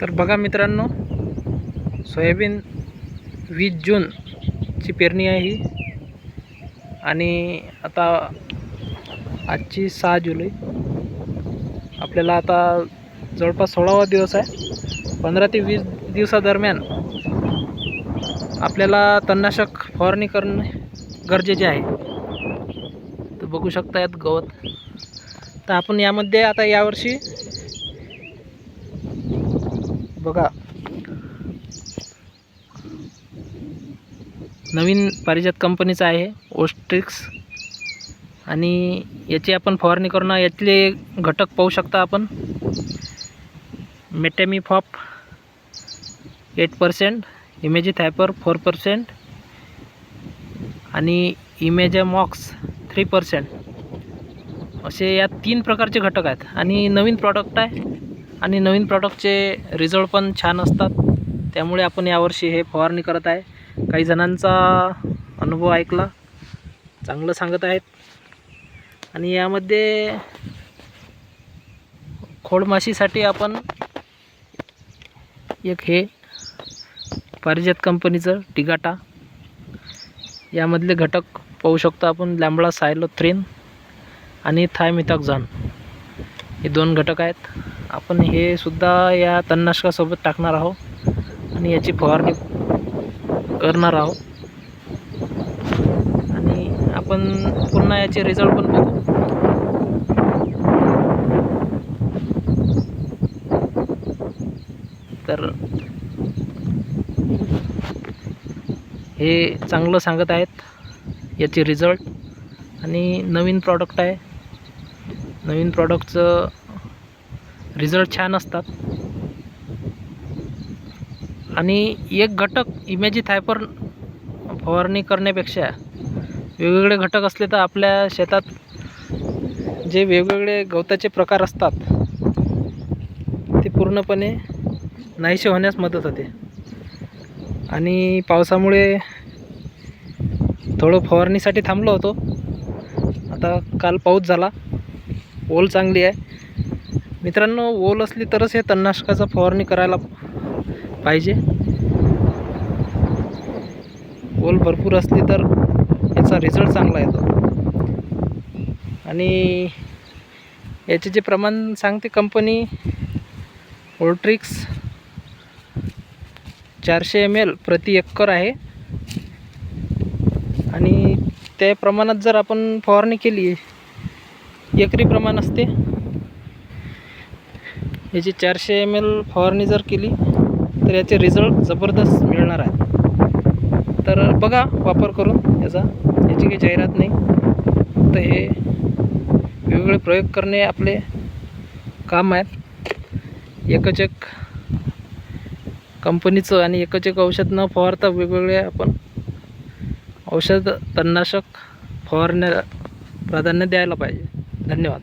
तर बघा मित्रांनो सोयाबीन वीस जूनची पेरणी आहे ही. आणि आता आजची सहा जुलै. आपल्याला आता जवळपास सोळावा दिवस आहे. पंधरा ते वीस दिवसादरम्यान आपल्याला तणनाशक फवारणी करणे गरजेचे आहे. तर बघू शकता यात गवत. तर आपण यामध्ये आता यावर्षी बघा. नवीन पारिजात कंपनीचं आहे ओस्ट्रिक्स आणि याची आपण फवारणी करणं यातले घटक पाहू शकता आपण. Metamifop eight percent imazethapyr four percent आणि इमेजमॉक्स थ्री पर्सेंट असे या तीन प्रकारचे घटक आहेत. आणि नवीन प्रॉडक्ट आहे. आणि नवीन प्रॉडक्टचे रिझल्ट पण छान असतात. त्यामुळे आपण यावर्षी हे फवारणी करत आहे. काही जणांचा अनुभव ऐकला. चांगलं सांगत आहेत. आणि यामध्ये खोडमाशीसाठी आपण एक हे पारिजात कंपनीचं टिगाटा. यामधले घटक पाहू शकतो आपण. लॅम्बडा सायलोथ्रिन आणि थायमिथॉक्झॉन. हे दोन घटक आहेत. आपण हे सुद्धा या तणनाशकासोबत टाकणार आहोत आणि याची फवारणी करणार आहोत. आणि आपण पुन्हा याचे रिझल्ट पण बघू. तर हे चांगलं सांगत आहेत याचे रिझल्ट आणि नवीन प्रॉडक्ट आहे. नवीन प्रॉडक्टचं रिझल्ट छान असतात. आणि एक घटक इमेजी थायपर फवारणी करण्यापेक्षा वेगवेगळे घटक असले तर आपल्या शेतात जे वेगवेगळे गवताचे प्रकार असतात ते पूर्णपणे नाहीसे होण्यास मदत होते. आणि पावसामुळे थोडं फवारणीसाठी थांबलो होतो. आता काल पाऊस झाला. ओल चांगली आहे. मित्रांनो ओल असली तरच हे तणनाशकाचा फवारणी करायला पाहिजे. ओल भरपूर असली तर याचा रिझल्ट चांगला येतो. आणि याचे जे प्रमाण सांगते कंपनी ओल्ट्रिक्स चारशे एम एल प्रति एकर आहे. आणि त्या प्रमाणात जर आपण फवारणी केली एकरी प्रमाण असते याची चारशे एम एल फवारणी जर केली तर याचे रिझल्ट जबरदस्त मिळणार आहे. तर बघा वापर करून याचा याची काही जाहिरात नाही. तर हे वेगवेगळे प्रयोग करणे आपले काम आहेत. एकच एक कंपनीचं आणि एकच एक औषध न फवारता वेगवेगळे आपण औषध तणनाशक फवारण्या प्राधान्य द्यायला पाहिजे. धन्यवाद.